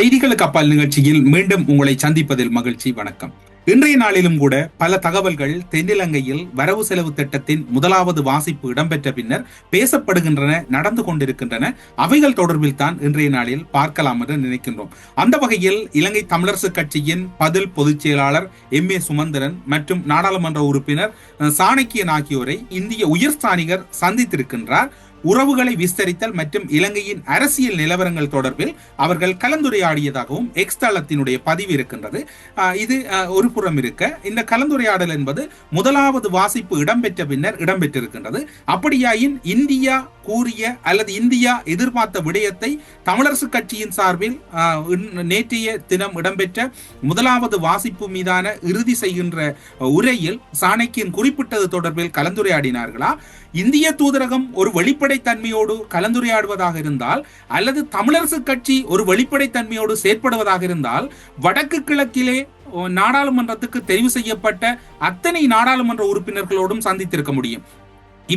செய்திகளுக்கு அப்பால் நிகழ்ச்சியில் மீண்டும் உங்களை சந்திப்பதில் மகிழ்ச்சி வணக்கம். இன்றைய நாளிலும் கூட பல தகவல்கள் தென்னிலங்கையில் வரவு செலவு திட்டத்தின் முதலாவது வாசிப்பு இடம்பெற்ற பின்னர் பேசப்படுகின்றன நடந்து கொண்டிருக்கின்றன. அவைகள் தொடர்பில் தான் இன்றைய நாளில் பார்க்கலாம் என்று நினைக்கின்றோம். அந்த வகையில் இலங்கை தமிழரசு கட்சியின் பதில் பொதுச் செயலாளர் எம். ஏ. சுமந்திரன் மற்றும் நாடாளுமன்ற உறுப்பினர் சாணக்கியன் ஆகியோரை இந்திய உயர்ஸ்தானிகர் சந்தித்திருக்கின்றார். உறவுகளை விஸ்தரித்தல் மற்றும் இலங்கையின் அரசியல் நிலவரங்கள் தொடர்பில் அவர்கள் கலந்துரையாடியதாகவும் எக்ஸ் தளத்தினுடைய பதிவு இருக்கின்றது. இது ஒரு புறம் இருக்க. இந்த கலந்துரையாடல் என்பது முதலாவது வாசிப்பு இடம்பெற்ற பின்னர் இடம்பெற்றிருக்கின்றது. அப்படியாயின் இந்தியா கூறிய அல்லது இந்தியா எதிர்பார்த்த விடயத்தை தமிழரசு கட்சியின் சார்பில் ஆஹ், நேற்றைய தினம் இடம்பெற்ற முதலாவது வாசிப்பு மீதான இறுதி செய்கின்ற உரையில் சாணக்கியன் குறிப்பிட்டது தொடர்பில் கலந்துரையாடினார்களா? இந்திய தூதரகம் ஒரு வெளிப்படைத்தன்மையோடு கலந்துரையாடுவதாக இருந்தால் அல்லது தமிழரசு கட்சி ஒரு வெளிப்படைத்தன்மையோடு செயற்படுவதாக இருந்தால் வடக்கு கிழக்கிலே நாடாளுமன்றத்துக்கு தெரிவு செய்யப்பட்ட அத்தனை நாடாளுமன்ற உறுப்பினர்களோடும் சந்தித்திருக்க முடியும்.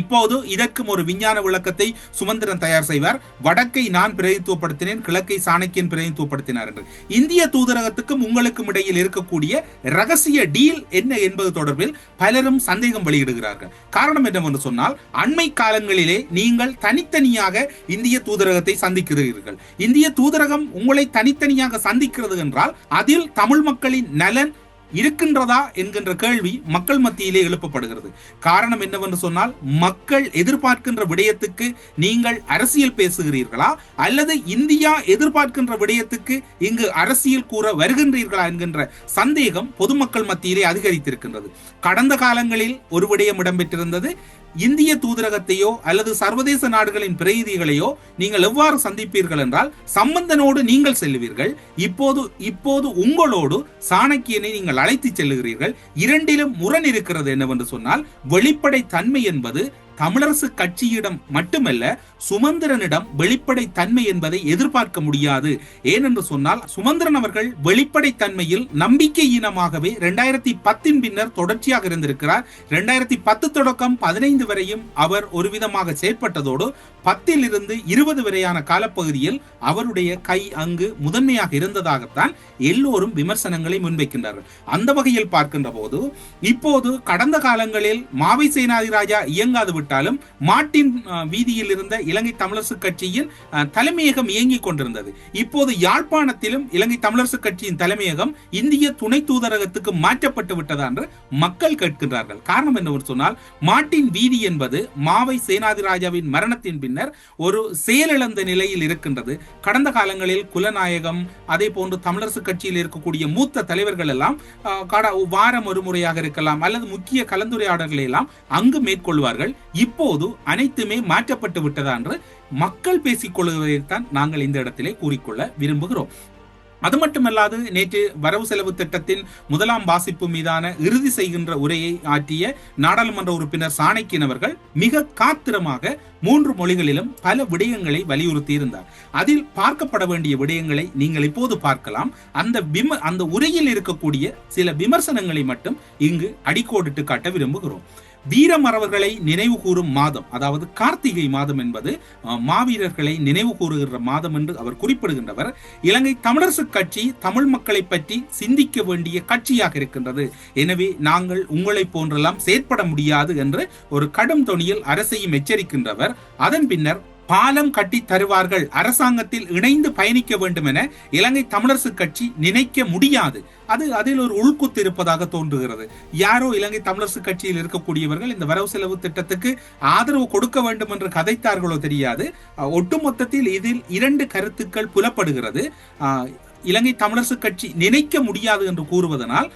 இப்போது இதற்கும் ஒரு விஞ்ஞான விளக்கத்தை சுமந்திரன் தயார் செய்வார். வடக்கை நான் பிரதித்துவப்படுத்தினேன் கிழக்கை சாணக்கியன் பிரதித்துவப்படுத்தினார் என்று. இந்திய தூதரகத்துக்கும் உங்களுக்கும் இடையில் இருக்கக்கூடிய ரகசிய டீல் என்ன என்பது தொடர்பில் பலரும் சந்தேகம் வெளியிடுகிறார்கள். காரணம் என்னவென்று சொன்னால் அண்மை காலங்களிலே நீங்கள் தனித்தனியாக இந்திய தூதரகத்தை சந்திக்கிறீர்கள். இந்திய தூதரகம் உங்களை தனித்தனியாக சந்திக்கிறது என்றால் அதில் தமிழ் மக்களின் நலன் இருக்கின்றதா என்கின்ற கேள்வி மக்கள் மத்தியிலே எழுப்பப்படுகிறது. காரணம் என்னவென்று சொன்னால் மக்கள் எதிர்பார்க்கின்ற விடயத்துக்கு நீங்கள் அரசியல் பேசுகிறீர்களா? அல்லது இந்தியா எதிர்பார்க்கின்ற விடயத்துக்கு இங்கு அரசியல் கூற வருகின்றீர்களா என்கின்ற சந்தேகம் பொதுமக்கள் மத்தியிலே அதிகரித்திருக்கின்றது. கடந்த காலங்களில் ஒரு விடயம் இடம்பெற்றிருந்தது. இந்திய தூதரகத்தையோ அல்லது சர்வதேச நாடுகளின் பிரதிநிதிகளையோ நீங்கள் எவ்வாறு சந்திப்பீர்கள் என்றால் சம்பந்தனோடு நீங்கள் செல்லுவீர்கள். இப்போது இப்போது உங்களோடு சாணக்கியனை நீங்கள் அழைத்து செல்லுகிறீர்கள். இரண்டிலும் முரண் இருக்கிறது என்னவென்று சொன்னால் வெளிப்படை தன்மை என்பது தமிழரசு கட்சியிடம் மட்டுமல்ல சுமந்திரனிடம் வெளிப்படை தன்மை என்பதை எதிர்பார்க்க முடியாது. ஏனென்று சொன்னால் சுமந்திரன் அவர்கள் வெளிப்படை தன்மையில் நம்பிக்கையீனமாகவே இரண்டாயிரத்தி பத்தின் பின்னர் தொடர்ச்சியாக இருந்திருக்கிறார். இரண்டாயிரத்தி பத்து தொடக்கம் பதினைந்து வரையும் அவர் ஒரு விதமாக செயற்பட்டதோடு பத்தில் இருந்து இருபது வரையான காலப்பகுதியில் அவருடைய கை அங்கு முதன்மையாக இருந்ததாகத்தான் எல்லோரும் விமர்சனங்களை முன்வைக்கின்றார்கள் அந்த வகையில் பார்க்கின்ற போது இப்போது கடந்த காலங்களில் மாவை சேனாதிராஜா இயங்காது இல்லாவிட்டாலும் மாட்டின் வீதியில் இருந்த இலங்கை தமிழரசு கட்சியின் தலைமையகம் இயங்கிக் கொண்டிருந்தது. இப்போது யாழ்ப்பாணத்திலும் இலங்கை தமிழரசு கட்சியின் தலைமையகம் இந்திய துணை தூதரகத்துக்கு மாற்றப்பட்டு விட்டதா என்று மக்கள் கேட்கின்றார்கள். காரணம் என்னவென்று சொன்னால் மாட்டின் வீதி என்பது மாவை சேனாதிராஜாவின் மரணத்தின் பின்னர் ஒரு செயலிழந்த நிலையில் இருக்கின்றது. கடந்த காலங்களில் குலநாயகம் அதே போன்று தமிழரசு கட்சியில் இருக்கக்கூடிய மூத்த தலைவர்கள் எல்லாம் கட- வாரம் ஒரு முறையாக இருக்கலாம் அல்லது முக்கிய கலந்துரையாடல்களை எல்லாம் அங்கு மேற்கொள்வார்கள். இப்போது அனைத்துமே மாற்றப்பட்டு விட்டதா என்று மக்கள் பேசிக் கொள்வதைத்தான் நாங்கள் இந்த இடத்திலே கூறிக்கொள்ள விரும்புகிறோம். அது மட்டுமல்லாது நேற்று வரவு செலவு திட்டத்தின் முதலாம் வாசிப்பு மீதான இறுதி செய்கின்ற உரையை ஆற்றிய நாடாளுமன்ற உறுப்பினர் சாணக்கியன் அவர்கள் மிக காத்திரமாக மூன்று மொழிகளிலும் பல விடயங்களை வலியுறுத்தி இருந்தார் அதில் பார்க்கப்பட வேண்டிய விடயங்களை நீங்கள் இப்போது பார்க்கலாம். அந்த விம அந்த உரையில் இருக்கக்கூடிய சில விமர்சனங்களை மட்டும் இங்கு அடிக்கோடிட்டு காட்ட விரும்புகிறோம். வீரமறவர்களை நினைவு கூறும் மாதம் அதாவது கார்த்திகை மாதம் என்பது மாவீரர்களை நினைவு கூறுகின்ற மாதம் என்று அவர் குறிப்பிடுகின்றவர். இலங்கை தமிழரசு கட்சி தமிழ் மக்களை பற்றி சிந்திக்க வேண்டிய கட்சியாக இருக்கின்றது. எனவே நாங்கள் உங்களை போன்றெல்லாம் செயற்பட முடியாது என்று ஒரு கடும் தொனியில் அரசையும் எச்சரிக்கின்றவர். அதன் பின்னர் பாலம் கட்டி தருவார்கள். அரசாங்கத்தில் இணைந்து பயணிக்க வேண்டும் என இலங்கை தமிழரசு கட்சி நினைக்க முடியாது. அது அதில் ஒரு உள்குத்து இருப்பதாக தோன்றுகிறது. யாரோ இலங்கை தமிழரசு கட்சியில் இருக்கக்கூடியவர்கள் இந்த வரவு செலவு திட்டத்துக்கு ஆதரவு கொடுக்க வேண்டும் என்று கதைத்தார்களோ தெரியாது. ஒட்டுமொத்தத்தில் இதில் இரண்டு கருத்துக்கள் புலப்படுகிறது. இலங்கை தமிழரசு கட்சி நினைக்க முடியாது என்று கூறுவதனால்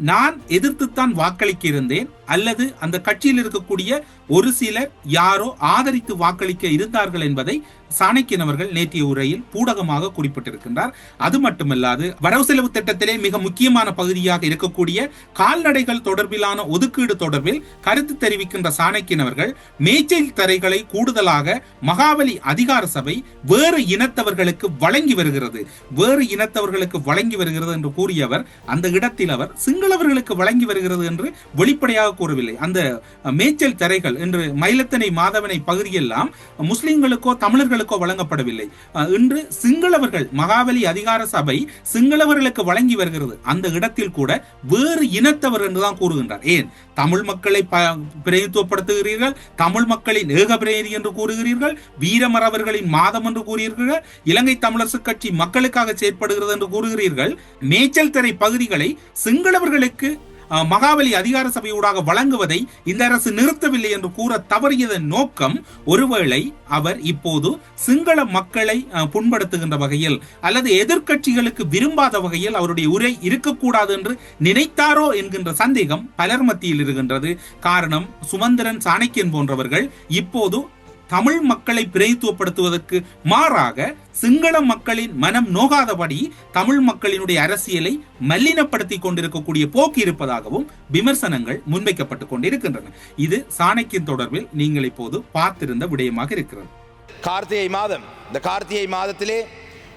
நான் எதிர்த்துத்தான் வாக்களிக்க இருந்தேன் அல்லது அந்த கட்சியில் இருக்கக்கூடிய ஒரு சிலர் யாரோ ஆதரித்து வாக்களிக்க இருந்தார்கள் என்பதை சாணக்கியன் அவர்கள் நேற்றைய உரையில் பூடகமாக குறிப்பிட்டிருக்கின்றார். அது மட்டுமல்லாது வரவு செலவு திட்டத்திலே மிக முக்கியமான பகுதியாக இருக்கக்கூடிய கால்நடைகள் தொடர்பிலான ஒதுக்கீடு தொடர்பில் கருத்து தெரிவிக்கின்ற சாணக்கியன் அவர்கள் மேய்ச்சல் தரைகளை கூடுதலாக மகாபலி அதிகார சபை வேறு இனத்தவர்களுக்கு வழங்கி வருகிறது. வேறு இனத்தவர்களுக்கு வழங்கி வருகிறது என்று கூறியவர் அந்த இடத்தில் அவர் சிங்களவர்களுக்கு வழங்கி வருகிறது என்று வெளிப்படையாக கூறவில்லை. அந்த மேய்ச்சல் தரைகள் என்று மயிலத்தனை மாதவனை பகுதியெல்லாம் முஸ்லிம்களுக்கோ தமிழர்கள் தமிழர்களுக்கோ சிங்களவர்களுக்கோ வழங்கப்படவில்லை இன்று சிங்களவர்கள் மகாவலி அதிகார சபை சிங்களவர்களுக்கு வழங்கி வருகிறது. அந்த இடத்தில் கூட வேறு இனத்தவர் என்றுதான் கூறுகின்றார். ஏன்? தமிழ் மக்களை பிரதித்துவப்படுத்துகிறீர்கள். தமிழ் மக்களின் ஏக பிரதி என்று கூறுகிறீர்கள். வீரமரவர்களின் மாதம் என்று கூறுகிறீர்கள். இலங்கை தமிழரசு கட்சி மக்களுக்காக செயற்படுகிறது என்று கூறுகிறீர்கள். மேய்ச்சல் திரை பகுதிகளை சிங்களவர்களுக்கு மகாபலி அதிகார சபையூடாக வழங்குவதை இந்த அரசு நிறுத்தவில்லை என்று கூற தவறியதன் நோக்கம் ஒருவேளை அவர் இப்போது சிங்கள மக்களை புண்படுத்துகின்ற வகையில் அல்லது எதிர்க்கட்சிகளுக்கு விரும்பாத வகையில் அவருடைய உரை இருக்கக்கூடாது என்று நினைத்தாரோ என்கின்ற சந்தேகம் பலர் மத்தியில் இருக்கின்றது. காரணம் சுமந்திரன் சாணக்கியன் போன்றவர்கள் இப்போது தமிழ் மக்களை பிரதித்துவப்படுத்துவதற்கு மாறாக சிங்கள மக்களின் மனம் நோகாதபடி தமிழ் மக்களினுடைய அரசியலை மல்லினப்படுத்தி கொண்டிருக்கக்கூடிய போக்கு இருப்பதாகவும் விமர்சனங்கள் முன்வைக்கப்பட்டுக் கொண்டிருக்கின்றன. இது சாணக்கியன் தொடர்பில் நீங்கள் இப்போது பார்த்திருந்த விடயமாக இருக்கிறது. கார்த்திகை மாதம். இந்த கார்த்திகை மாதத்திலே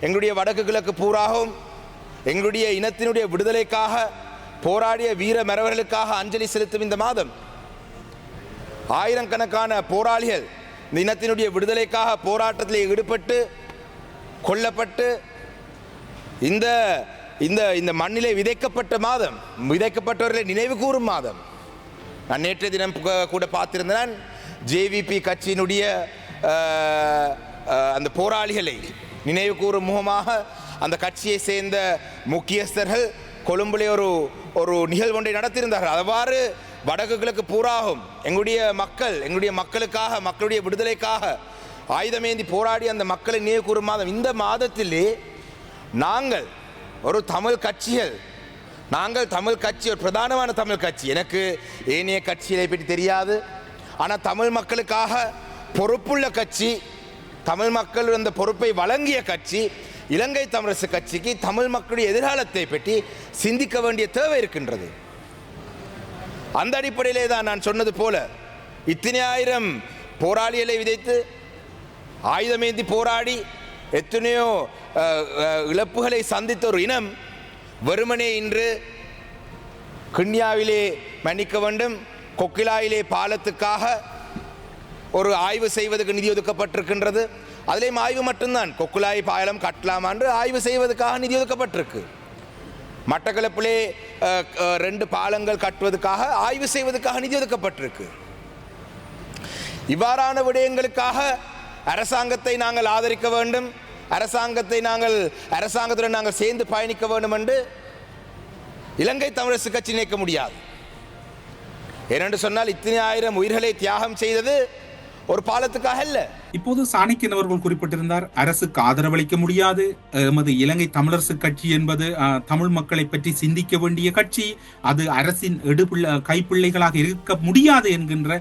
எங்களுடைய வடக்கு கிழக்கு பூராகவும் எங்களுடைய இனத்தினுடைய விடுதலைக்காக போராடிய வீர மரவர்களுக்காக அஞ்சலி செலுத்தும் இந்த மாதம் ஆயிரக்கணக்கான போராளிகள் இந்த இனத்தினுடைய விடுதலைக்காக போராட்டத்தில் ஈடுபட்டு கொல்லப்பட்டு இந்த இந்த இந்த மண்ணிலே விதைக்கப்பட்ட மாதம் விதைக்கப்பட்டவர்களை நினைவு கூறும் மாதம். நான் நேற்றைய தினம் கூட- பார்த்திருந்தேன் ஜேவிபி கட்சியினுடைய அந்த போராளிகளை நினைவு கூறும் முகமாக அந்த கட்சியை சேர்ந்த முக்கியஸ்தர்கள் கொழும்புலே ஒரு ஒரு நிகழ்வு ஒன்றை நடத்தியிருந்தார்கள். அவ்வாறு வடக்கு கிழக்கு பூராகும். எங்களுடைய மக்கள் எங்களுடைய மக்களுக்காக மக்களுடைய விடுதலைக்காக ஆயுதமேந்தி போராடி அந்த மக்களை நினைவு கூறும் மாதம். இந்த மாதத்திலே நாங்கள் ஒரு தமிழ் கட்சிகள் நாங்கள் தமிழ் கட்சி ஒரு பிரதானமான தமிழ் கட்சி. எனக்கு ஏனைய கட்சிகளை பற்றி தெரியாது. ஆனால் தமிழ் மக்களுக்காக பொறுப்புள்ள கட்சி தமிழ் மக்கள் அந்த பொறுப்பை வழங்கிய கட்சி இலங்கை தமிழரசு கட்சிக்கு தமிழ் மக்களுடைய எதிர்காலத்தை பற்றி சிந்திக்க வேண்டிய தேவை இருக்கின்றது. அந்த அடிப்படையிலே தான் நான் சொன்னது போல இத்தனை ஆயிரம் போராளிகளை விதைத்து ஆயுதமேந்தி போராடி எத்தனையோ இழப்புகளை சந்தித்த ஒரு இனம் வெறுமனே இன்று கிண்ணியாவிலே மன்னிக்க வேண்டும் கொக்கிலாயிலே பாலத்துக்காக ஒரு ஆய்வு செய்வதற்கு நிதி ஒதுக்கப்பட்டிருக்கின்றது. அதிலேயும் ஆய்வு மட்டும்தான். கொக்குலாய் பாலம் கட்டலாமா என்று ஆய்வு செய்வதற்காக நிதி ஒதுக்கப்பட்டிருக்கு. மட்டக்களப்பிலே ரெண்டு பாலங்கள் கட்டுவதற்காக ஆய்வு செய்வதற்காக நிதி ஒதுக்கப்பட்டிருக்கு. இவ்வாறான விடயங்களுக்காக அரசாங்கத்தை நாங்கள் ஆதரிக்க வேண்டும். அரசாங்கத்தை நாங்கள் அரசாங்கத்துடன் நாங்கள் சேர்ந்து பயணிக்க வேண்டும் என்று இலங்கை தமிழரசு கட்சி நினைக்க முடியாது. ஏனென்று சொன்னால் இத்தனை ஆயிரம் உயிர்களை தியாகம் செய்தது ஒரு பாலத்துக்காக இல்லை இப்போது சாணக்கியன் அவர்கள் குறிப்பிட்டிருந்தார் அரசுக்கு ஆதரவளிக்க முடியாது. எமது இலங்கை தமிழரசு கட்சி என்பது தமிழ் மக்களை பற்றி சிந்திக்க வேண்டிய கட்சி. அது அரசின் எடுபிள்ள கைப்பிள்ளைகளாக இருக்க முடியாது என்கின்ற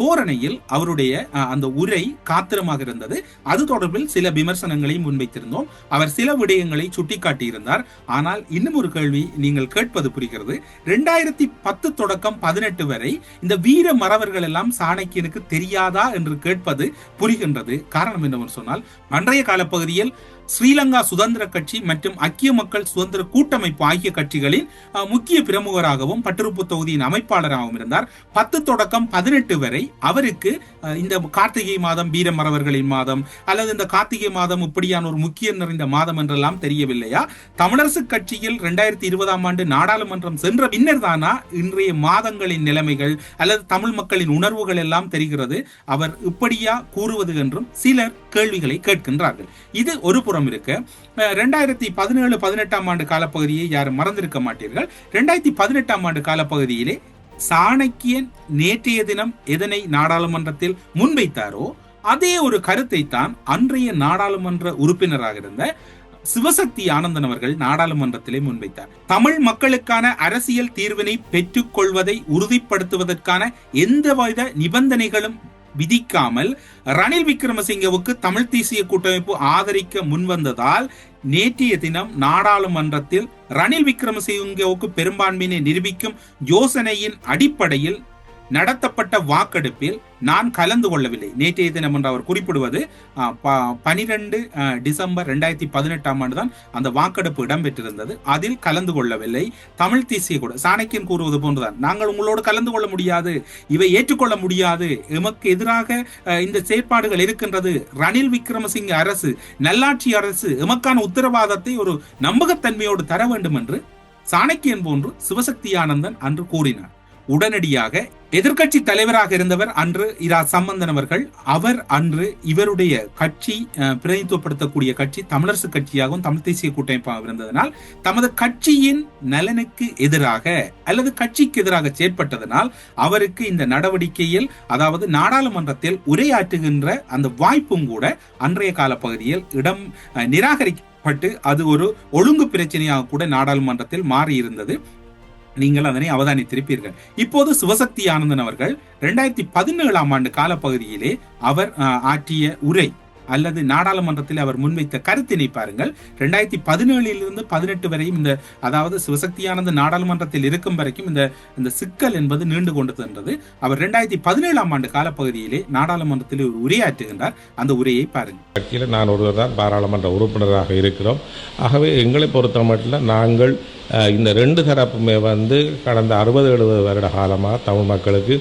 தோரணையில் அவருடைய அந்த உரை காத்திரமாக இருந்தது. அது தொடர்பில் சில விமர்சனங்களையும் முன்வைத்திருந்தோம். அவர் சில விடயங்களை சுட்டிக்காட்டியிருந்தார். ஆனால் இன்னும் ஒரு கேள்வி நீங்கள் கேட்பது புரிகிறது. ரெண்டாயிரத்தி பத்து தொடக்கம் பதினெட்டு வரை இந்த வீர மறவர்கள் எல்லாம் சாணக்கியனுக்கு தெரியாதா என்று கேட்பது புரிகின்ற புரிகின்றது காரணம் என்னவென்று சொன்னால் அன்றைய காலப்பகுதியில் ஸ்ரீலங்கா சுதந்திர கட்சி மற்றும் ஐக்கிய மக்கள் சுதந்திர கூட்டமைப்பு ஆகிய கட்சிகளின் முக்கிய பிரமுகராகவும் பட்டிருப்பு தொகுதியின் அமைப்பாளராகவும் இருந்தார். பத்து தொடக்கம் பதினெட்டு வரை அவருக்கு இந்த கார்த்திகை மாதம் வீரமறவர்களின் மாதம் அல்லது இந்த கார்த்திகை மாதம் இப்படியான ஒரு முக்கியம் நிறைந்த மாதம் என்றெல்லாம் தெரியவில்லையா? தமிழரசு கட்சியில் ரெண்டாயிரத்தி இருபதாம் ஆண்டு நாடாளுமன்றம் சென்ற பின்னர் தானா இன்றைய மாதங்களின் நிலைமைகள் அல்லது தமிழ் மக்களின் உணர்வுகள் எல்லாம் தெரிகிறது. அவர் இப்படியா கூறுவது என்றும் சிலர் கேள்விகளை கேட்கின்றார்கள். இது ஒரு புறம். இருக்க. இருக்கு ரெண்டாயிரத்தி பதினேழு பதினெட்டாம் ஆண்டு காலப்பகுதியை யாரும் மறந்திருக்க மாட்டீர்கள். ரெண்டாயிரத்தி பதினெட்டாம் ஆண்டு காலப்பகுதியிலே சாணக்கியன் நேற்றைய தினம் எதனை நாடாளுமன்றத்தில் முன்வைத்தாரோ அதே ஒரு கருத்தை தான் அன்றைய நாடாளுமன்ற உறுப்பினராக இருந்த சிவசக்தி ஆனந்தன் அவர்கள் நாடாளுமன்றத்திலே முன்வைத்தார். தமிழ் மக்களுக்கான அரசியல் தீர்வினை பெற்றுக்கொள்வதை உறுதிப்படுத்துவதற்கான எந்தவித நிபந்தனைகளும் விதிக்காமல் ரணில் விக்ரமசிங்கவுக்கு தமிழ் தேசிய கூட்டமைப்பு ஆதரிக்க முன்வந்ததால் நேற்றைய தினம் நாடாளுமன்றத்தில் ரணில் விக்ரமசிங்கவுக்கு பெரும்பான்மையினை நிரூபிக்கும் யோசனையின் அடிப்படையில் நடத்தப்பட்ட வாக்கெடுப்பில் நான் கலந்து கொள்ளவில்லை. நேற்றைய தினம் என்று அவர் குறிப்பிடுவது பனிரெண்டு டிசம்பர் ரெண்டாயிரத்தி பதினெட்டாம் ஆண்டு தான் அந்த வாக்கெடுப்பு இடம்பெற்றிருந்தது. அதில் கலந்து கொள்ளவில்லை. தமிழ் தேசிய கூட சாணக்கியன் கூறுவது போன்றுதான். நாங்கள் உங்களோடு கலந்து கொள்ள முடியாது. இவை ஏற்றுக்கொள்ள முடியாது. எமக்கு எதிராக இந்த செயற்பாடுகள் இருக்கின்றது. ரணில் விக்ரமசிங்க அரசு நல்லாட்சி அரசு எமக்கான உத்தரவாதத்தை ஒரு நம்பகத்தன்மையோடு தர வேண்டும் என்று சாணக்கியன் போன்று சிவசக்தி ஆனந்தன் அன்று கூறினார். உடனடியாக எதிர்க்கட்சி தலைவராக இருந்தவர் அன்று இரா சம்பந்தன் அவர்கள். அவர் அன்று இவருடைய கட்சி பிரதிநிதித்துவப்படுத்தக்கூடிய கட்சி தமிழரசு கட்சியாகவும் தமிழ் தேசிய கூட்டமைப்பாக இருந்ததனால் தமது கட்சியின் நலனுக்கு எதிராக அல்லது கட்சிக்கு எதிராக செயற்பட்டதனால் அவருக்கு இந்த நடவடிக்கையில் அதாவது நாடாளுமன்றத்தில் உரையாற்றுகின்ற அந்த வாய்ப்பும் கூட அன்றைய கால பகுதியில் இடம் நிராகரிக்கப்பட்டு அது ஒரு ஒழுங்கு பிரச்சனையாக கூட நாடாளுமன்றத்தில் மாறியிருந்தது. நீங்கள் அதனை அவதானித்திருப்பீர்கள் இப்போது சிவசக்தி ஆனந்தன் அவர்கள் இரண்டாயிரத்தி பதினேழாம் ஆண்டு காலப்பகுதியிலே அவர் ஆற்றிய உரை அல்லது நாடாளுமன்றத்தில் அவர் முன்வைத்த கருத்தினை பாருங்கள். ரெண்டாயிரத்தி பதினேழிலிருந்து பதினெட்டு வரையும் இந்த அதாவது சிவசக்தியானது நாடாளுமன்றத்தில் இருக்கும் வரைக்கும் இந்த இந்த சிக்கல் என்பது நீண்டு கொண்டு சென்றது. அவர் ரெண்டாயிரத்தி பதினேழாம் ஆண்டு காலப்பகுதியிலே நாடாளுமன்றத்தில் ஒரு உரையாற்றுகின்றார். அந்த உரையை பாருங்கள். கட்சியில் நான் ஒருவர் தான் பாராளுமன்ற உறுப்பினராக இருக்கிறோம். ஆகவே எங்களை பொறுத்த மட்டும் நாங்கள் இந்த ரெண்டு தரப்புமே வந்து கடந்த அறுபது எழுபது வருட காலமாக தமிழ் மக்களுக்கு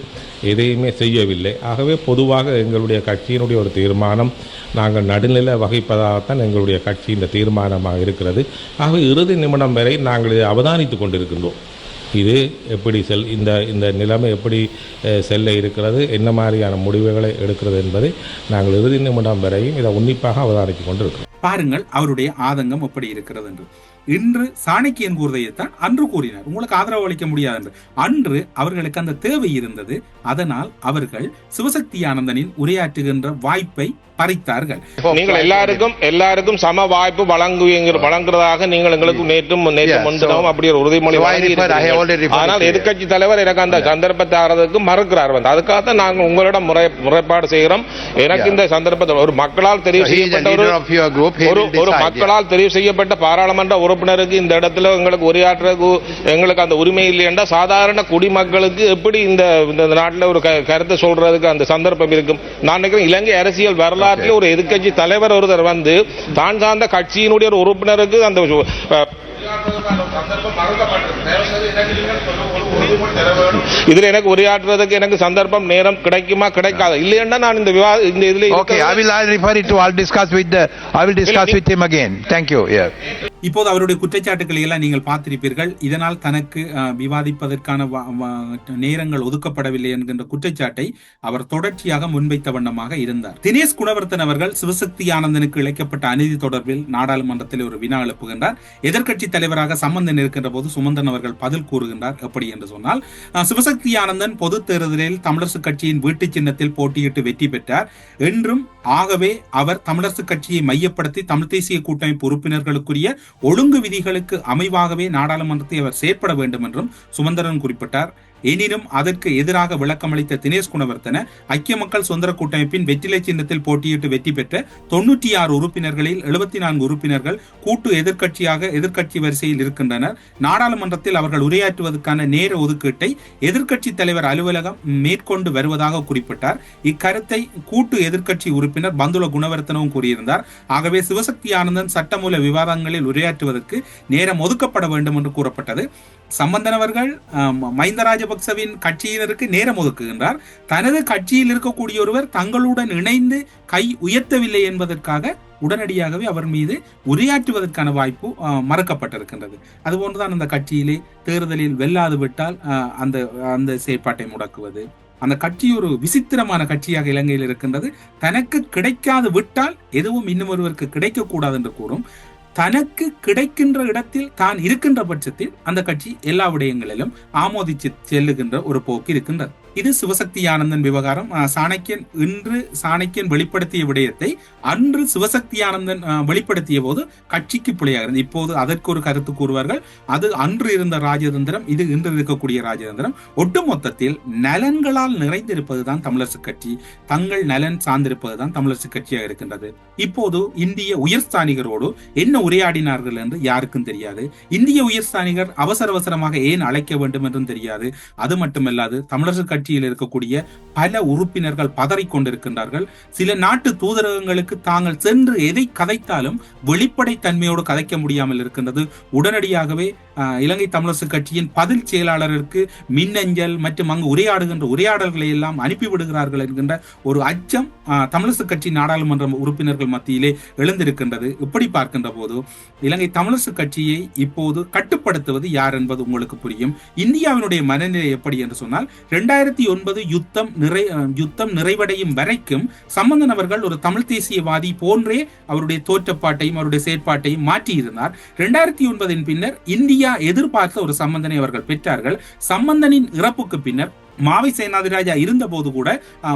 எதையுமே செய்யவில்லை. ஆகவே பொதுவாக எங்களுடைய கட்சியினுடைய ஒரு தீர்மானம் நாங்கள் நடுநிலை வகைப்பதாகத்தான் எங்களுடைய கட்சி இந்த தீர்மானமாக இருக்கிறது. ஆக இறுதி நிமிடம் வரை நாங்கள் இதை அவதானித்து கொண்டிருக்கின்றோம். இது எப்படி செல் இந்த இந்த நிலைமை எப்படி செல்ல இருக்கிறது என்ன மாதிரியான முடிவுகளை எடுக்கிறது என்பதை நாங்கள் இறுதி நிமிடம் வரையும் இதை உன்னிப்பாக அவதானித்து கொண்டிருக்கிறோம். பாருங்கள் அவருடைய ஆதங்கம் எப்படி இருக்கிறது என்று. இன்று சாணக்கியன் கூறுதையைத்தான் அன்று கூறினார். உங்களுக்கு ஆதரவு அளிக்க முடியாது என்று. அன்று அவர்களுக்கு அந்த தேவை இருந்தது. அதனால் அவர்கள் சிவசக்தி ஆனந்தனின் உரையாற்றுகின்ற வாய்ப்பை பறித்தார்கள். நீங்கள் எல்லாருக்கும் எல்லாருக்கும் சம வாய்ப்பு வழங்குவீங்க வழங்குறதாக நீங்கள் எங்களுக்கு நேற்றும் நேற்று முன்தினமும் அப்படி ஒரு உறுதிமொழி ஆனால். எதிர்க்கட்சி தலைவர் எனக்கு அந்த சந்தர்ப்பத்தை ஆறதுக்கு மறுக்கிறார் வந்து. அதுக்காக நாங்கள் உங்களிடம் முறை முறைப்பாடு செய்கிறோம். எனக்கு. இந்த சந்தர்ப்பத்தை ஒரு மக்களால் தெரிவு செய்யப்பட்ட ஒரு ஒரு. மக்களால் தெரிவு செய்யப்பட்ட பாராளுமன்ற உறுப்பினருக்கு இந்த இடத்துல எங்களுக்கு உரையாற்றுறதுக்கு எங்களுக்கு அந்த உரிமை இல்லையென்றா சாதாரண குடிமக்களுக்கு எப்படி இந்த இந்த நாட்டில் ஒரு கருத்தை சொல்றதுக்கு அந்த சந்தர்ப்பம் இருக்கும்? நான் நினைக்கிறேன் இலங்கை அரசியல் வரலாற்றில் ஒரு எதிர்க்கட்சி தலைவர் ஒருத்தர் வந்து தான் சார்ந்த கட்சியினுடைய ஒரு உறுப்பினருக்கு அந்த இதுல எனக்கு உரையாற்றுவதற்கு எனக்கு சந்தர்ப்பம் நேரம் கிடைக்குமா கிடைக்காது இல்லையென்றா நான் இந்த விவாத இந்த இதுல will, I'll refer it to, I'll discuss with the, I will discuss with him again. Thank you, yeah. இப்போது அவருடைய குற்றச்சாட்டுக்களை எல்லாம் நீங்கள் பார்த்திருப்பீர்கள். இதனால் தனக்கு விவாதிப்பதற்கான நேரங்கள் ஒதுக்கப்படவில்லை என்கின்ற குற்றச்சாட்டை அவர் தொடர்ச்சியாக முன்வைத்த வண்ணமாக இருந்தார். தினேஷ் குணவர்த்தன் அவர்கள் சிவசக்தி ஆனந்தனுக்கு இழைக்கப்பட்ட அநீதி தொடர்பில் நாடாளுமன்றத்தில் ஒரு வினா எழுப்புகின்றார். எதிர்கட்சி தலைவராக சம்பந்தன் இருக்கின்ற போது சுமந்தன் அவர்கள் பதில் கூறுகின்றார். எப்படி என்று சொன்னால் சிவசக்தி ஆனந்தன் பொது தேர்தலில் தமிழரசு கட்சியின் வீட்டு சின்னத்தில் போட்டியிட்டு வெற்றி பெற்றார். என்றும் ஆகவே அவர் தமிழரசு கட்சியை மையப்படுத்தி தமிழ் தேசிய கூட்டமைப்பு உறுப்பினர்களுக்குரிய ஒழுங்கு விதிகளுக்கு அமைவாகவே நாடாளுமன்றத்தை அவர் செயற்பட வேண்டும் என்றும் சுமந்திரன் குறிப்பிட்டார். எனினும் அதற்கு எதிராக விளக்கமளித்த தினேஷ் குணவர்த்தன ஐக்கிய மக்கள் சுதந்திர கூட்டமைப்பின் வெற்றிலை சின்னத்தில் போட்டியிட்டு வெற்றி பெற்ற தொண்ணூற்றி ஆறு உறுப்பினர்களில் எழுபத்தி நான்கு உறுப்பினர்கள் கூட்டு எதிர்க்கட்சியாக எதிர்க்கட்சி வரிசையில் இருக்கின்றனர். நாடாளுமன்றத்தில் அவர்கள் உரையாற்றுவதற்கான நேர ஒதுக்கீட்டை எதிர்க்கட்சி தலைவர் அலுவலகம் மேற்கொண்டு வருவதாக குறிப்பிட்டார். இக்கருத்தை கூட்டு எதிர்க்கட்சி உறுப்பினர் பந்துல குணவர்த்தனவும் கூறியிருந்தார். ஆகவே சிவசக்தி ஆனந்தன் சட்டமூல விவாதங்களில் உரையாற்றுவதற்கு நேரம் ஒதுக்கப்பட வேண்டும் என்று கூறப்பட்டது. சம்பந்தனவர்கள் மைந்தராஜ ராஜபக்சவின் கட்சியினருக்கு நேரம் ஒதுக்குகின்றார். தனது கட்சியில் இருக்கக்கூடிய ஒருவர் தங்களுடன் இணைந்து கை உயர்த்தவில்லை என்பதற்காக உடனடியாகவே அவர் மீது உரையாற்றுவதற்கான வாய்ப்பு மறக்கப்பட்டிருக்கின்றது. அதுபோன்றுதான் அந்த கட்சியிலே தேர்தலில் வெல்லாது விட்டால் அந்த அந்த செயற்பாட்டை முடக்குவது. அந்த கட்சி ஒரு விசித்திரமான கட்சியாக இலங்கையில் இருக்கின்றது. தனக்கு கிடைக்காது விட்டால் எதுவும் இன்னும் ஒருவருக்கு கிடைக்கக்கூடாது என்று கூறும். தனக்கு கிடைக்கின்ற இடத்தில் தான் இருக்கின்ற பட்சத்தில் அந்த கட்சி எல்லா விடயங்களிலும் ஆமோதிச்சு செல்லுகின்ற ஒரு போக்கு இருக்கின்றது. இது சிவசக்தி ஆனந்தன் விவகாரம். சாணக்கியன் இன்று சாணக்கியன் வெளிப்படுத்திய விடயத்தை அன்று சிவசக்தி ஆனந்தன் வெளிப்படுத்திய போது கட்சிக்கு பிழையாகிறது இப்போது அதற்கு ஒரு கருத்து கூறுவார்கள். அது அன்று இருந்த ராஜதந்திரம் இது இன்று இருக்கக்கூடிய ராஜதந்திரம். ஒட்டுமொத்தத்தில் நலன்களால் நிறைந்திருப்பதுதான் தமிழரசு கட்சி. தங்கள் நலன் சார்ந்திருப்பதுதான் தமிழரசு கட்சியாக இருக்கின்றது. இப்போது இந்திய உயர்ஸ்தானிகரோடு என்ன உரையாடினார்கள் என்று யாருக்கும் தெரியாது. இந்திய உயர்ஸ்தானிகர் அவசர அவசரமாக ஏன் அழைக்க வேண்டும் என்றும் தெரியாது. அது மட்டுமல்லாது தமிழரசு கட்சி கமிட்டியில் இருக்கக்கூடிய பல உறுப்பினர்கள் பதறிக்கொண்டிருக்கின்றார்கள். சில நாட்டு தூதரகங்களுக்கு தாங்கள் சென்று எதை கதைத்தாலும் வெளிப்படை தன்மையோடு கதைக்க முடியாமல் இருக்கின்றது. உடனடியாகவே இலங்கை தமிழரசு கட்சியின் பதில் செயலாளருக்கு மின்னஞ்சல் மற்றும் அங்கு உரையாடுகின்ற உரையாடல்களை எல்லாம் அனுப்பிவிடுகிறார்கள் என்கின்ற ஒரு அச்சம் தமிழரசு கட்சி நாடாளுமன்ற உறுப்பினர்கள் மத்தியிலே எழுந்திருக்கின்றது. இப்படி பார்க்கின்ற போது இலங்கை தமிழரசு கட்சியை இப்போது கட்டுப்படுத்துவது யார் என்பது உங்களுக்கு புரியும். இந்தியாவினுடைய மனநிலை எப்படி என்று சொன்னால் இரண்டாயிரத்தி ரெண்டாயிரத்தி ஒன்பது யுத்தம் நிறை யுத்தம் நிறைவடையும் வரைக்கும் சம்பந்தன் அவர்கள் ஒரு தமிழ் தேசியவாதி போன்றே அவருடைய தோற்றப்பாட்டையும் அவருடைய செயற்பாட்டையும் மாற்றியிருந்தார். ரெண்டாயிரத்தி ஒன்பதின் பின்னர் இந்தியா எதிர்பார்த்த ஒரு சம்பந்தனை அவர்கள் பெற்றார்கள். சம்பந்தனின் இறப்புக்கு பின்னர் மாவை சேனாதிராஜா இருந்தபோது கூட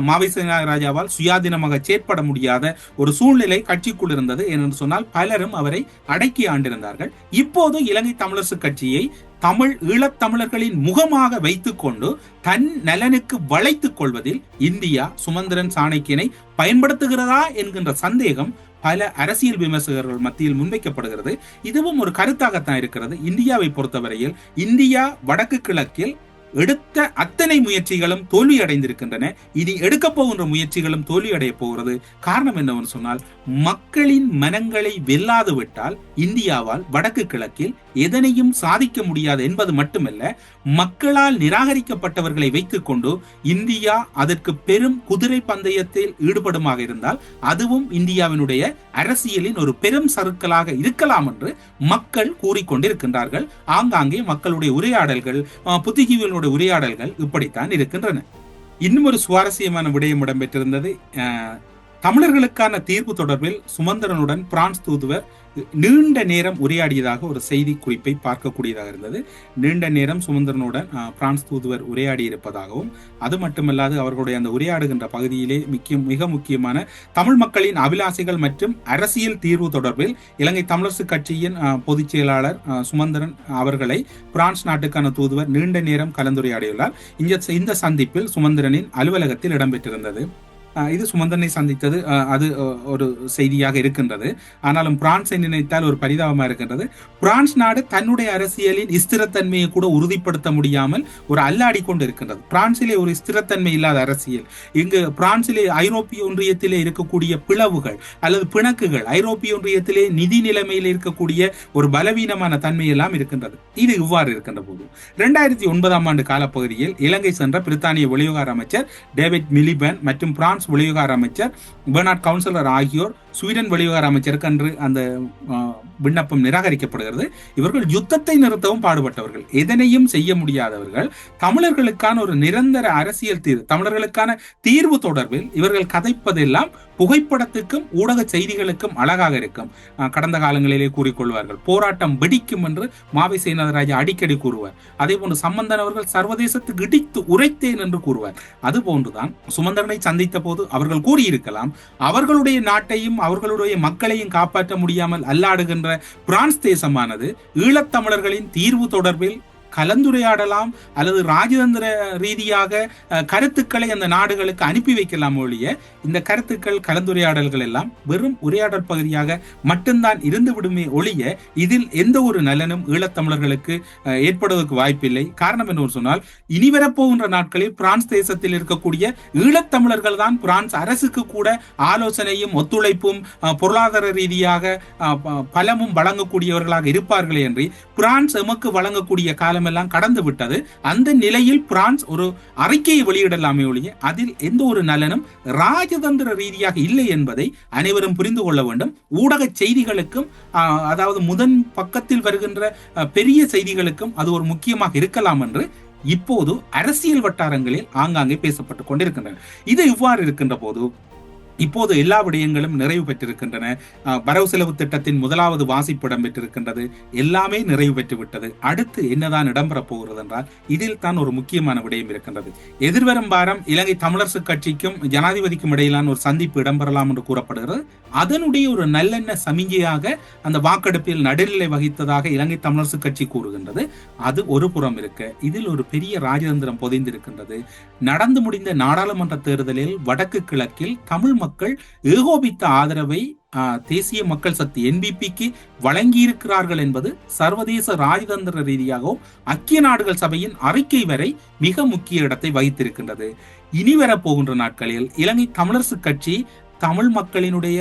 மாவை சேனாதிராஜாவால் சுயாதீனமாக செயற்பட முடியாத ஒரு சூழ்நிலை கட்சிக்குள் இருந்தது. என்று சொன்னால் பலரும் அவரை அடக்கி ஆண்டிருந்தார்கள். இப்போது இலங்கை தமிழரசு கட்சியை தமிழ் ஈழத்தமிழர்களின் முகமாக வைத்துக்கொண்டு தன் நலனுக்கு வளைத்துக் கொள்வதில் இந்தியா சுமந்திரன் சாணக்கியனை பயன்படுத்துகிறதா என்கின்ற சந்தேகம் பல அரசியல் விமர்சகர்கள் மத்தியில் முன்வைக்கப்படுகிறது. இதுவும் ஒரு கருத்தாகத்தான் இருக்கிறது. இந்தியாவை பொறுத்தவரையில் இந்தியா வடக்கு கிழக்கில் எடுத்த அத்தனை முயற்சிகளும் தோல்வி அடைந்திருக்கின்றன இனி எடுக்க போகின்ற முயற்சிகளும் தோல்வி அடைய போகிறது. காரணம் என்னவென்று சொன்னால் மக்களின் மனங்களை வெல்லாது விட்டால் இந்தியாவால் வடக்கு கிழக்கில் எதனையும் சாதிக்க முடியாது என்பது மட்டுமல்ல மக்களால் நிராகரிக்கப்பட்டவர்களை வைத்துக்கொண்டு இந்தியா அதற்கு பெரும் குதிரை பந்தயத்தில் ஈடுபடுமாக இருந்தால் அதுவும் இந்தியாவினுடைய அரசியலின் ஒரு பெரும் சருக்களாக இருக்கலாம் என்று மக்கள் கூறிக்கொண்டிருக்கின்றார்கள். ஆங்காங்கே மக்களுடைய உரையாடல்கள் புத்திஜீவிகளுடைய உரையாடல்கள் இப்படித்தான் இருக்கின்றன. இன்னும் ஒரு சுவாரஸ்யமான விடயம் இடம்பெற்றிருந்தது தமிழர்களுக்கான தீர்ப்பு தொடர்பில் சுமந்திரனுடன் பிரான்ஸ் தூதுவர் நீண்ட நேரம் உரையாடியதாக ஒரு செய்தி குறிப்பை பார்க்கக்கூடியதாக இருந்தது. நீண்ட நேரம் சுமந்திரனுடன் பிரான்ஸ் தூதுவர் உரையாடி இருப்பதாகவும் அது மட்டுமல்லாது அவர்களுடைய அந்த உரையாடுகின்ற பகுதியிலே மிக்க மிக முக்கியமான தமிழ் மக்களின் அபிலாசைகள் மற்றும் அரசியல் தீர்வு தொடர்பில் இலங்கை தமிழரசு கட்சியின் பொதுச் செயலாளர் சுமந்திரன் அவர்களை பிரான்ஸ் நாட்டுக்கான தூதுவர் நீண்ட நேரம் கலந்துரையாடியுள்ளார். இந்த இந்த சந்திப்பில் சுமந்திரனின் அலுவலகத்தில் இடம்பெற்றிருந்தது. இது சுமந்தனை சந்தித்தது. அது ஒரு செய்தியாக இருக்கின்றது. ஆனாலும் பிரான்ஸை நினைத்தால் ஒரு பரிதாபமா இருக்கின்றது. பிரான்ஸ் நாடு தன்னுடைய அரசியலின் ஸ்திரத்தன்மையை கூட உறுதிப்படுத்த முடியாமல் ஒரு அல்லாடி கொண்டு இருக்கின்றது. பிரான்சிலே ஒரு ஸ்திரத்தன்மை இல்லாத அரசியல். இங்கு பிரான்சிலே ஐரோப்பிய ஒன்றியத்திலே இருக்கக்கூடிய பிளவுகள் அல்லது பிணக்குகள் ஐரோப்பிய ஒன்றியத்திலே நிதி நிலைமையில் இருக்கக்கூடிய ஒரு பலவீனமான தன்மை எல்லாம் இருக்கின்றது. இது இவ்வாறு இருக்கின்ற போது இரண்டாயிரத்தி ஒன்பதாம் ஆண்டு காலப்பகுதியில் இலங்கை சென்ற பிரித்தானிய வெளிவிவகார அமைச்சர் டேவிட் மிலிபன் மற்றும் பிரான்ஸ் பிரான்ஸ் வெளிவிவகார அமைச்சர் பெர்னார்ட் கவுன்சிலர் ஆகியோர் ஸ்வீடன் வெளிவிவகார அமைச்சருக்கு அன்று அந்த விண்ணப்பம் நிராகரிக்கப்படுகிறது. இவர்கள் யுத்தத்தை நிறுத்தவும் பாடுபட்டவர்கள். எதனையும் செய்ய முடியாதவர்கள். தமிழர்களுக்கான ஒரு நிரந்தர அரசியல் தீர்வு தமிழர்களுக்கான தீர்வு தொடர்பில் இவர்கள் கதைப்பதெல்லாம் புகைப்படத்துக்கும் ஊடக செய்திகளுக்கும் அழகாக இருக்கும். கடந்த காலங்களிலே கூறிக்கொள்வார்கள் போராட்டம் வெடிக்கும் என்று மாவை சேனதராஜா அடிக்கடி கூறுவார். அதே போன்று சம்பந்தன் அவர்கள் சர்வதேசத்துக்கு இடித்து உரைத்தேன் என்று கூறுவார். அது போன்றுதான் சுமந்தரனை சந்தித்த போது அவர்கள் கூறியிருக்கலாம் அவர்களுடைய நாட்டையும் அவர்களுடைய மக்களையும் காப்பாற்ற முடியாமல் அல்லாடுகின்ற பிரான்ஸ் தேசமானது ஈழத்தமிழர்களின் தீர்வு தொடர்பில் கலந்துரையாடலாம் அல்லது ராஜதந்திர ரீதியாக கருத்துக்களை அந்த நாடுகளுக்கு அனுப்பி வைக்கலாம் ஒழிய இந்த கருத்துக்கள் கலந்துரையாடல்கள் எல்லாம் வெறும் உரையாடல் பகுதியாக மட்டும்தான் இருந்து விடுமே ஒழிய இதில் எந்த ஒரு நலனும் ஈழத்தமிழர்களுக்கு ஏற்படுவதற்கு வாய்ப்பில்லை. காரணம் என்ன சொன்னால் இனி வரப்போகின்ற நாட்களில் பிரான்ஸ் தேசத்தில் இருக்கக்கூடிய ஈழத்தமிழர்கள் தான் பிரான்ஸ் அரசுக்கு கூட ஆலோசனையும் ஒத்துழைப்பும் பொருளாதார ரீதியாக பலமும் வழங்கக்கூடியவர்களாக இருப்பார்களே என்று பிரான்ஸ் எமக்கு வழங்கக்கூடிய காலமெல்லாம் கடந்து விட்டது. அந்த நிலையில் பிரான்ஸ் ஒரு அறிக்கையை வெளியிடலாமே ஒழிய அதில் எந்த ஒரு நலனும் ராஜதந்திர ரீதியாக இல்லை என்பதை அனைவரும் புரிந்து கொள்ள வேண்டும். ஊடக செய்திகளுக்கும் ஆஹ், அதாவது முதன் பக்கத்தில் வருகின்ற பெரிய செய்திகளுக்கும் அது ஒரு முக்கியமாக இருக்கலாம் என்று இப்போது அரசியல் வட்டாரங்களில் ஆங்காங்கே பேசப்பட்டு கொண்டிருக்கின்றன. இது இவ்வாறு இருக்கின்ற போது இப்போது எல்லா விடயங்களும் நிறைவு பெற்றிருக்கின்றன. வரவு செலவு திட்டத்தின் முதலாவது வாசிப்பு இடம்பெற்றிருக்கின்றது எல்லாமே நிறைவு பெற்று விட்டது அடுத்து என்னதான் இடம்பெறப் போகிறது என்றால் இதில் தான் ஒரு முக்கியமான விடயம் இருக்கின்றது. எதிர்வரும் வாரம் இலங்கை தமிழரசு கட்சிக்கும் ஜனாதிபதிக்கும் இடையிலான ஒரு சந்திப்பு இடம்பெறலாம் என்று கூறப்படுகிறது. அதனுடைய ஒரு நல்லெண்ண சமிகையாக அந்த வாக்கெடுப்பில் நடுநிலை வகித்ததாக இலங்கை தமிழரசு கட்சி கூறுகின்றது. அது ஒரு புறம் இருக்க இதில் ஒரு பெரிய ராஜதந்திரம் பொதிந்திருக்கின்றது. நடந்து முடிந்த நாடாளுமன்ற தேர்தலில் வடக்கு கிழக்கில் தமிழ் மக்கள் ஏகோபித்த ஆதரவை தேசிய மக்கள் சக்தி என்பிபிக்கு வழங்கியிருக்கிறார்கள் என்பது சர்வதேச ராஜதந்திர ரீதியாகவும் ஐக்கிய நாடுகள் சபையின் அறிக்கை வரை மிக முக்கிய இடத்தை வகித்திருக்கின்றது. இனி வரப்போகின்ற நாட்களில் இலங்கை தமிழரசு கட்சி தமிழ் மக்களினுடைய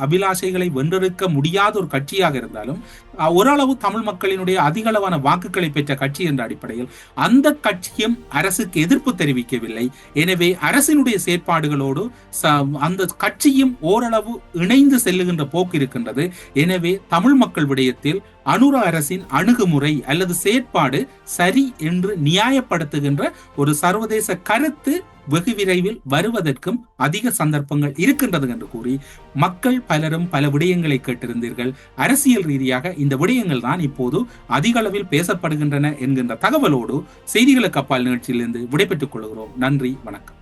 அபிலாஷைகளை வென்றெடுக்க முடியாத ஒரு கட்சியாக இருந்தாலும் ஓரளவு தமிழ் மக்களினுடைய அதிக அளவான வாக்குகளை பெற்ற கட்சி என்ற அடிப்படையில் அந்த கட்சியும் அரசுக்கு எதிர்ப்பு தெரிவிக்கவில்லை. எனவே அரசினுடைய செயற்பாடுகளோடு ச- அந்த கட்சியும் ஓரளவு இணைந்து செல்லுகின்ற போக்கு இருக்கின்றது. எனவே தமிழ் மக்கள் விடயத்தில் அனுர அரசின் அணுகுமுறை அல்லது செயற்பாடு சரி என்று நியாயப்படுத்துகின்ற ஒரு சர்வதேச கருத்து வெகு விரைவில் வருவதற்கும் அதிக சந்தர்ப்பங்கள் இருக்கின்றது என்று கூறி மக்கள் பலரும் பல விடயங்களை கேட்டிருந்தீர்கள். அரசியல் ரீதியாக இந்த விடயங்கள் தான் இப்போது அதிக அளவில் பேசப்படுகின்றன என்கின்ற தகவலோடு செய்திகளுக்கு அப்பால் நிகழ்ச்சியிலிருந்து விடைபெற்றுக் கொள்கிறோம். நன்றி வணக்கம்.